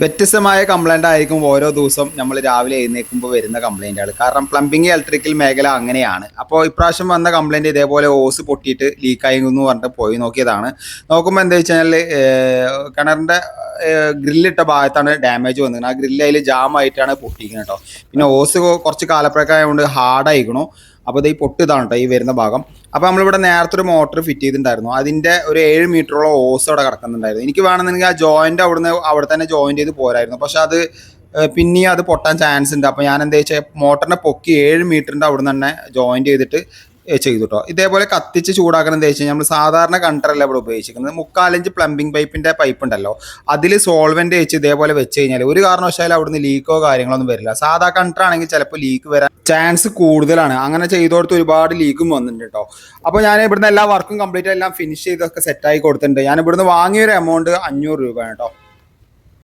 വ്യത്യസ്തമായ കംപ്ലൈന്റ് ആയിരിക്കും ഓരോ ദിവസം നമ്മൾ രാവിലെ എഴുന്നേൽക്കുമ്പോൾ വരുന്ന കംപ്ലൈന്റുകൾ കാരണം പ്ലംബിംഗ് ഇലക്ട്രിക്കൽ മേഖല അങ്ങനെയാണ്. അപ്പോൾ ഇപ്രാവശ്യം വന്ന കംപ്ലൈന്റ് ഇതേപോലെ ഓസ് പൊട്ടിയിട്ട് ലീക്കായി എന്ന് പറഞ്ഞിട്ട് പോയി നോക്കിയതാണ്. നോക്കുമ്പോൾ എന്താ വെച്ച് കഴിഞ്ഞാൽ കിണറിന്റെ ഗ്രില്ലിട്ട ഭാഗത്താണ് ഡാമേജ് വന്നത് ആ ഗ്രില്ല് അതിൽ ജാം ആയിട്ടാണ് പൊട്ടിക്കുന്നത് കേട്ടോ. പിന്നെ ഓസ് കുറച്ച് കാലപ്പഴക്കമായതുകൊണ്ട് ഹാർഡായിക്കണു അപ്പോൾ ഇത് ഈ പൊട്ടിതാണ് കേട്ടോ ഈ വരുന്ന ഭാഗം. അപ്പോൾ നമ്മളിവിടെ നേരത്തെ ഒരു മോട്ടർ ഫിറ്റ് ചെയ്തിട്ടുണ്ടായിരുന്നു. അതിന്റെ ഒരു ഏഴ് മീറ്ററോളം ഓസ് അവിടെ കിടക്കുന്നുണ്ടായിരുന്നു. എനിക്ക് വേണമെന്നുണ്ടെങ്കിൽ ആ ജോയിന്റ് അവിടുന്ന് അവിടെ തന്നെ ജോയിന്റ് ചെയ്ത് പോരായിരുന്നു. പക്ഷെ അത് പിന്നെ പിന്നെയും അത് പൊട്ടാൻ ചാൻസ് ഉണ്ട്. അപ്പോൾ ഞാൻ എന്താ വെച്ചാൽ മോട്ടറിനെ പൊക്കി ഏഴ് മീറ്ററിന്റെ അവിടെ നിന്ന് തന്നെ ജോയിന്റ് ചെയ്തിട്ട് ചെയ്തു കേട്ടോ ഇതേപോലെ കത്തിച്ച് ചൂടാക്കണം എന്താ വെച്ച് കഴിഞ്ഞാൽ നമ്മൾ സാധാരണ കണ്ടറല്ല ഇവിടെ ഉപയോഗിച്ചിരിക്കുന്നത്. മുക്കാലഞ്ച് പ്ലംബിംഗ് പൈപ്പിന്റെ പൈപ്പ് ഉണ്ടല്ലോ. അതിൽ സോൾവെന്റ് വെച്ച് ഇതേപോലെ വെച്ച് കഴിഞ്ഞാൽ ഒരു കാരണവശാലും അവിടുന്ന് ലീക്കോ കാര്യങ്ങളൊന്നും വരില്ല. സാധാ കണ്ടർ ആണെങ്കിൽ ചിലപ്പോൾ ലീക്ക് വരാൻ ചാൻസ് കൂടുതലാണ്. അങ്ങനെ ചെയ്തോടത്ത് ഒരുപാട് ലീക്കും വന്നിട്ടുണ്ട് കേട്ടോ അപ്പോൾ ഞാൻ ഇവിടുന്ന് എല്ലാ വർക്കും കംപ്ലീറ്റ് എല്ലാം ഫിനിഷ് ചെയ്തൊക്കെ സെറ്റായി കൊടുത്തിട്ടുണ്ട്. ഞാൻ ഇവിടുന്ന് വാങ്ങിയൊരു എമൗണ്ട് അഞ്ഞൂറ് രൂപയാണ് കേട്ടോ